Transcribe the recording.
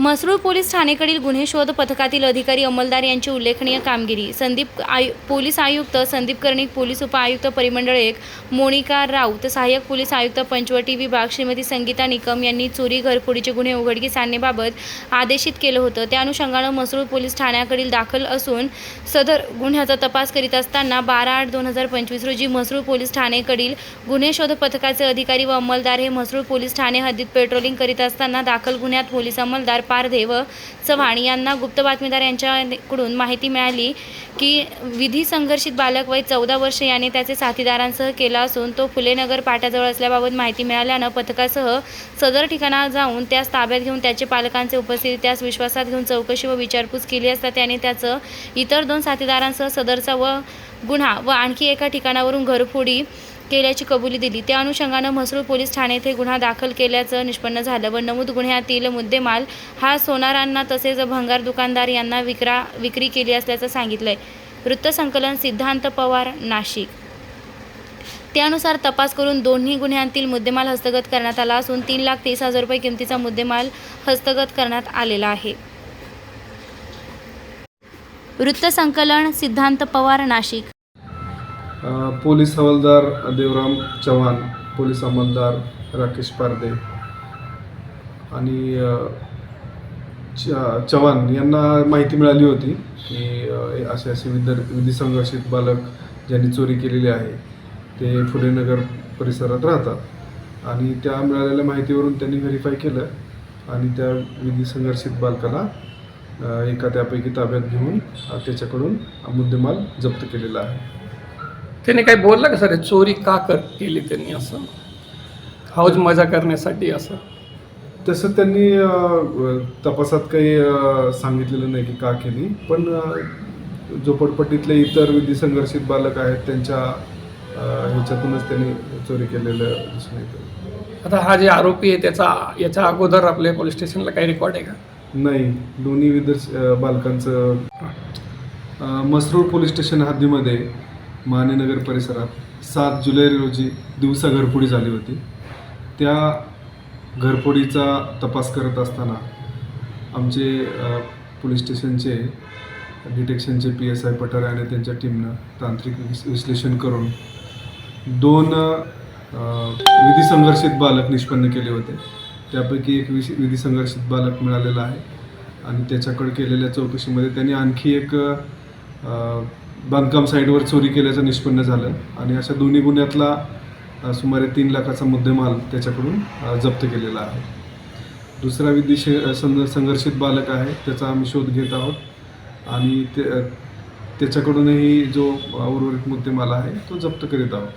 Mhasrul police ठाणेकडील गुन्हे शोध पथकातील अधिकारी अंमलदार यांची उल्लेखनीय कामगिरी. संदीप आयु पोलीस आयुक्त संदीप कर्णिक पोलीस उपआयुक्त परिमंडळ एक मोनिका राऊत सहाय्यक पोलीस आयुक्त पंचवटी विभाग श्रीमती संगीता निकम यांनी चोरी घरफोडीचे गुन्हे उघडकीस आणण्याबाबत आदेशित केलं होतं. त्या अनुषंगानं म्हसरूळ पोलीस ठाण्याकडील दाखल असून सदर गुन्ह्याचा तपास करीत असताना बारा आठ दोन हजार पंचवीस रोजी म्हसरूळ पोलीस ठाणेकडील गुन्हे शोध पथकाचे अधिकारी व अंमलदार हे म्हसरूळ पोलीस ठाणे हद्दीत पेट्रोलिंग करीत असताना दाखल गुन्ह्यात पोलीस अंमलदार पारधे व चव्हाण यांना गुप्त बातमीदार यांच्याकडून माहिती मिळाली की विधी संघर्षित बालक वय चौदा वर्ष याने त्याचे साथीदारांसह केला असून तो फुलेनगर पाट्याजवळ असल्याबाबत माहिती मिळाल्यानं पथकासह सदर ठिकाणा जाऊन त्यास ताब्यात घेऊन त्याचे पालकांचे उपस्थिती त्यास विश्वासात घेऊन चौकशी व विचारपूस केली असता त्याने त्याचं इतर दोन साथीदारांसह सदरचा व गुन्हा व आणखी एका ठिकाणावरून घरफोडी केल्याची कबुली दिली. त्या अनुषंगानं म्हसरूळ पोलीस ठाणे येथे गुन्हा दाखल केल्याचं निष्पन्न झालं व नमूद गुन्ह्यातील मुद्देमाल हा सोनारांना तसेच भंगार दुकानदार यांना विक्रा विक्री केली असल्याचं सांगितलंय. वृत्तसंकलन सिद्धांत पवार नाशिक. त्यानुसार तपास करून दोन्ही गुन्ह्यांतील मुद्देमाल हस्तगत करण्यात आला असून तीन लाख तीस हजार रुपये किमतीचा मुद्देमाल हस्तगत करण्यात आलेला आहे. वृत्तसंकलन सिद्धांत पवार नाशिक. पोलीस हवालदार देवराम चव्हाण पोलीस अंमलदार राकेश पारदे आणि च चव्हाण यांना माहिती मिळाली होती की असे असे विद्यार्थी विधी संघर्षित बालक ज्यांनी चोरी केलेली आहे ते फुलेनगर परिसरात राहतात. आणि त्या मिळालेल्या माहितीवरून त्यांनी व्हेरीफाय केलं आणि त्या विधी संघर्षित बालकाला एका त्यापैकी ताब्यात घेऊन त्याच्याकडून मुद्देमाल जप्त केलेला आहे. त्याने काही बोललं का सर? चोरी का कर केली त्यांनी असं? हौज मजा करण्यासाठी असं. तसं त्यांनी तपासात काही सांगितलेलं नाही की का केली पण झोपडपट्टीतले इतर विधी संघर्षित बालक आहेत त्यांच्या ह्याच्यातूनच त्यांनी चोरी केलेलं दिसून येतं. आता हा जे आरोपी आहे त्याचा याच्या अगोदर आपल्या पोलीस स्टेशनला काही रेकॉर्ड आहे का? नाही. दोन्ही विदर बालकांचं अ, मसरूळ पोलीस स्टेशन हद्दीमध्ये महानेनगर परिसरात सात जुलै रोजी दिवसा घरफोडी झाली होती. त्या घरफोडीचा तपास करत असताना आमचे पोलीस स्टेशनचे डिटेक्शनचे पी एस आय पठारे आणि त्यांच्या टीमनं तांत्रिक विश्लेषण करून दोन विधी संघर्षित बालक निष्पन्न केले होते. त्यापैकी एक विश विधी संघर्षित बालक मिळालेला आहे आणि त्याच्याकडे केलेल्या चौकशीमध्ये त्यांनी आणखी एक बांधकाम साईटवर चोरी केल्याचं निष्पन्न झालं आणि अशा दोन्ही गुन्ह्यातला सुमारे तीन लाखाचा मुद्देमाल त्याच्याकडून जप्त केलेला आहे. दुसरा विधी संघ संघर्षित बालक आहे त्याचा आम्ही शोध घेत आहोत. आणि ते त्याच्याकडूनही जो उर्वरित मुद्देमाल आहे तो जप्त करीत आहोत.